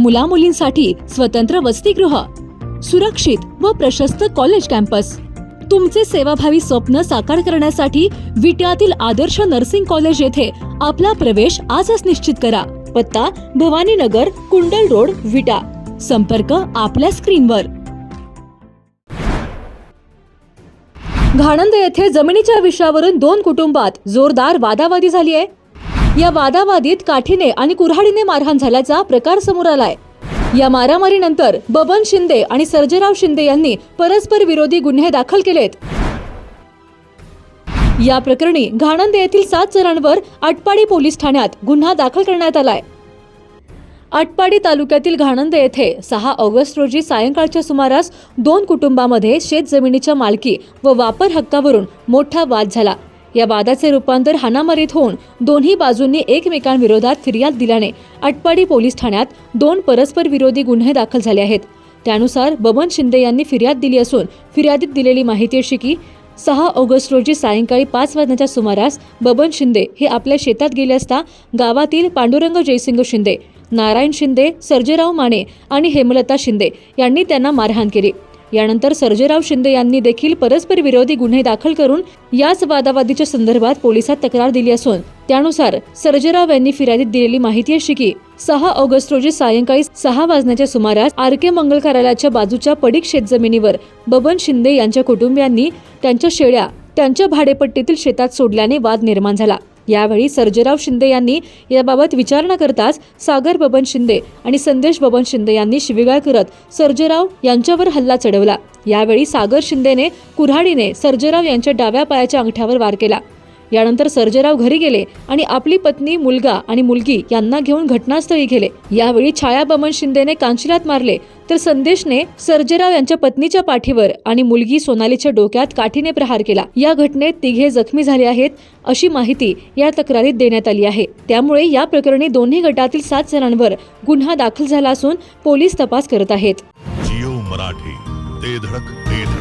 मुलामुलींसाठी स्वतंत्र वसतिगृह सुरक्षित व प्रशस्त कॉलेज कॅम्पस तुमचे सेवाभावी स्वप्न साकार करण्यासाठी विट्यातील आदर्श नर्सिंग कॉलेज येथे आपला प्रवेश आजच निश्चित करा. पत्ता भवानीनगर कुंडल रोड विटा. संपर्क आपल्या स्क्रीनवर. घाणंद येथे जमिनीच्या विषयावरून दोन कुटुंबात जोरदार वादावादी झाली आहे. या वादावादीत काठीने आणि कुऱ्हाडीने मारहाण झाल्याचा प्रकार समोर आलाय. या मारामारीनंतर बबन शिंदे आणि सर्जेराव शिंदे यांनी परस्पर विरोधी गुन्हे दाखल केलेत. या प्रकरणी घाणंद येथील सात जणांवर आटपाडी पोलीस ठाण्यात गुन्हा दाखल करण्यात आलाय. आटपाडी तालुक्यातील घाणंद येथे सहा ऑगस्ट रोजी सायंकाळच्या सुमारास दोन कुटुंबामध्ये शेतजमिनीच्या मालकी व वापर हक्कावरून मोठा वाद झाला. या वादाचे रूपांतर हानामारीत होऊन दोन्ही बाजूंनी एकमेकांविरोधात फिर्याद दिल्याने अटपाडी पोलीस ठाण्यात दोन परस्पर विरोधी गुन्हे दाखल झाले आहेत. त्यानुसार बबन शिंदे यांनी फिर्याद दिली असून फिर्यादीत दिलेली माहिती अशी की सहा ऑगस्ट रोजी सायंकाळी पाच वाजण्याच्या सुमारास बबन शिंदे हे आपल्या शेतात गेले असता गावातील पांडुरंग जयसिंग शिंदे नारायण शिंदे सर्जेराव माने आणि हेमलता शिंदे यांनी त्यांना मारहाण केली. यानंतर सर्जेराव शिंदे यांनी देखील परस्पर विरोधी गुन्हे दाखल करून याच वादावादीच्या संदर्भात पोलिसात तक्रार दिली असून त्यानुसार सर्जेराव यांनी फिर्यादीत दिलेली माहिती अशी की सहा ऑगस्ट रोजी सायंकाळी सहा वाजण्याच्या सुमारास आर के मंगल कार्यालयाच्या बाजूच्या पडीक शेतजमिनीवर बबन शिंदे यांच्या कुटुंबियांनी त्यांच्या शेळ्या त्यांच्या भाडेपट्टीतील शेतात सोडल्याने वाद निर्माण झाला. यावेळी सर्जेराव शिंदे यांनी याबाबत विचारणा करताच सागर बबन शिंदे आणि संदेश बबन शिंदे यांनी शिवीगाळ करत सर्जेराव यांच्यावर हल्ला चढवला. यावेळी सागर शिंदेने कुऱ्हाडीने सर्जेराव यांच्या डाव्या पायाच्या अंगठ्यावर वार केला. यानंतर सर्जेराव घरी गेले आणि आपली पत्नी मुलगा आणि मुलगी यांना घेऊन घटनास्थळी गेले. यावेळी छाया बमन शिंदेने कांचिलात मारले. तर संदेशने सर्जेराव यांच्या पत्नीच्या पाठीवर आणि मुलगी सोनालीच्या डोक्यात काठीने प्रहार केला. या घटनेत तिघे जखमी झाले आहेत अशी माहिती या तक्रारीत देण्यात आली आहे. त्यामुळे या प्रकरणी दोन्ही गटातील सात जणांवर गुन्हा दाखल झाला असून पोलीस तपास करत आहेत. जिओ मराठी ते धडक ते धडक.